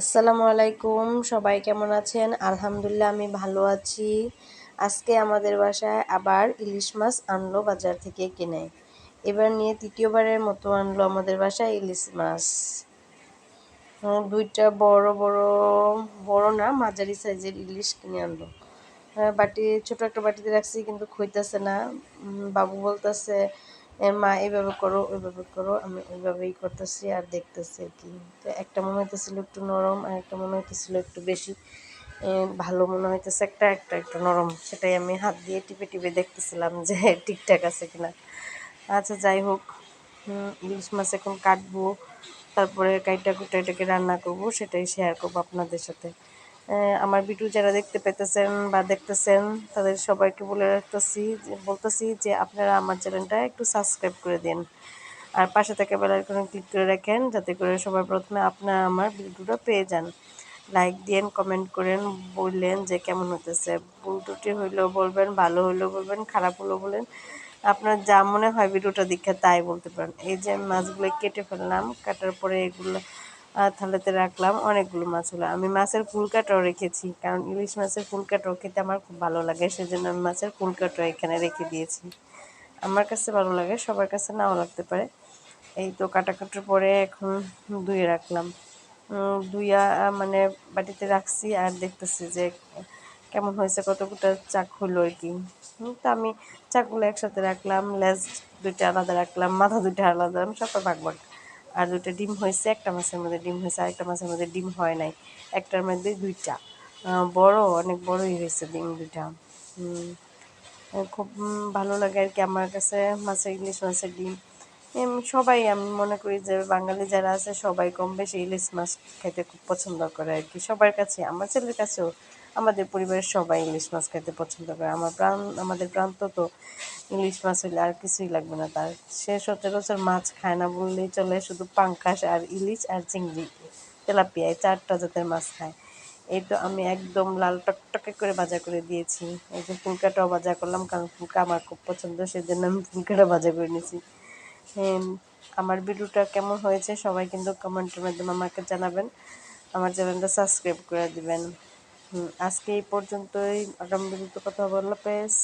আসসালামু আলাইকুম, সবাই কেমন আছেন? আলহামদুলিল্লাহ, আমি ভালো আছি। আজকে আমাদের বাসায় আবার ইলিশ মাছ আনলো বাজার থেকে কিনে। এবার নিয়ে তৃতীয়বারের মতো আনলো আমাদের বাসায় ইলিশ মাছ। দুইটা বড় বড় বড় না, মাঝারি সাইজের ইলিশ কিনে আনলো। বাটি, ছোট একটা বাটিতে রাখছি, কিন্তু খইতেছে না। বাবু বলতেছে মা এইভাবে করো, ওইভাবে করো, আমি ওইভাবেই করতেছি আর দেখতেছি আর কি। তো একটা মনে হইতেছিল একটু নরম আর একটা মনে হইতেছিল একটু বেশি ভালো মনে হইতেছে একটা একটা, একটু নরম। সেটাই আমি হাত দিয়ে টিপে টিপে দেখতেছিলাম যে ঠিকঠাক আছে কিনা। আচ্ছা যাই হোক ইলিশ মাছ এখন কাটবো, তারপরে কাইটা কুটা এটাকে রান্না করব, সেটাই শেয়ার করব আপনাদের সাথে। আমার ভিডিও যারা দেখতে পেতেছেন বা দেখতেছেন, তাদের সবাইকে বলে রাখতেছি, বলতেছি যে আপনারা আমার চ্যানেলটা একটু সাবস্ক্রাইব করে দিন। আর পাশে থেকে বেলাইকনে ক্লিক করে রাখেন, যাতে করে সবার প্রথমে আপনারা আমার ভিডিওটা পেয়ে যান। লাইক দিন কমেন্ট করেন, বললেন যে কেমন হতেছে ভুল ত্রুটি হইলেও বলবেন, ভালো হইলেও বলবেন, খারাপ হলেও বলেন। আপনার যা মনে হয় ভিডিওটা দেখে তাই বলতে পারেন। এই যে মাছগুলো কেটে ফেললাম, কাটার পরে এগুলো থালাতে রাখলাম, অনেকগুলো মাছ হলো। আমি মাছের ফুলকাটাও রেখেছি, কারণ ইলিশ মাছের ফুলকাটাও খেতে আমার খুব ভালো লাগে, সেজন্য আমি মাছের ফুলকাটাও এখানে রেখে দিয়েছি। আমার কাছে ভালো লাগে, সবার কাছে নাও লাগতে পারে। এই তো কাটাকাটির পরে এখন ধুয়ে রাখলাম। ধুইয়া মানে বাটিতে রাখছি আর দেখতেছি যে কেমন হয়েছে কতগুলো চাক হলো আর কি। তো আমি চাকগুলো একসাথে রাখলাম, লেজ দুইটা আলাদা রাখলাম, মাথা দুইটা আলাদা সব ভাগ ভাগ আর দুইটা ডিম হয়েছে, একটা মাছের মধ্যে ডিম হয়েছে, আরেকটা মাছের মধ্যে ডিম হয় নাই। একটার মধ্যে দুইটা। বড়, অনেক বড়ই হয়েছে ডিম দুইটা। খুব ভালো লাগে আর কি আমার কাছে মাছের, ইলিশ মাছের ডিম। সবাই আমি মনে করি যে বাঙালি যারা আছে সবাই কম বেশি ইলিশ মাছ খেতে খুব পছন্দ করে আর কি। সবার কাছে, আমার ছেলের কাছেও আমাদের পরিবারের সবাই ইলিশ মাছ খেতে পছন্দ করে। আমার প্রাণ, আমাদের প্রান্ত তো ইলিশ মাছ হইলে আর কিছুই লাগবে না। তার সে সচরাচর মাছ খায় না বললেই চলে, শুধু পাঙ্কাশ আর ইলিশ আর চিংড়ি, তেলাপিয়া, এই চারটা জাতের মাছ খায়। এই তো আমি একদম লাল টকটকে করে ভাজা করে দিয়েছি। এই যে ফুলকাটাও ভাজা করলাম, কারণ ফুলকা আমার খুব পছন্দ, সেজন্য আমি ফুলকাটা ভাজা করে নিয়েছি। আমার ভিডিওটা কেমন হয়েছে সবাই কিন্তু কমেন্টের মাধ্যমে আমাকে জানাবেন। আমার চ্যানেলটা সাবস্ক্রাইব করে দিবেন। আজকে এই পর্যন্তই। আগামী ভিডিওতে কথা বলল পেস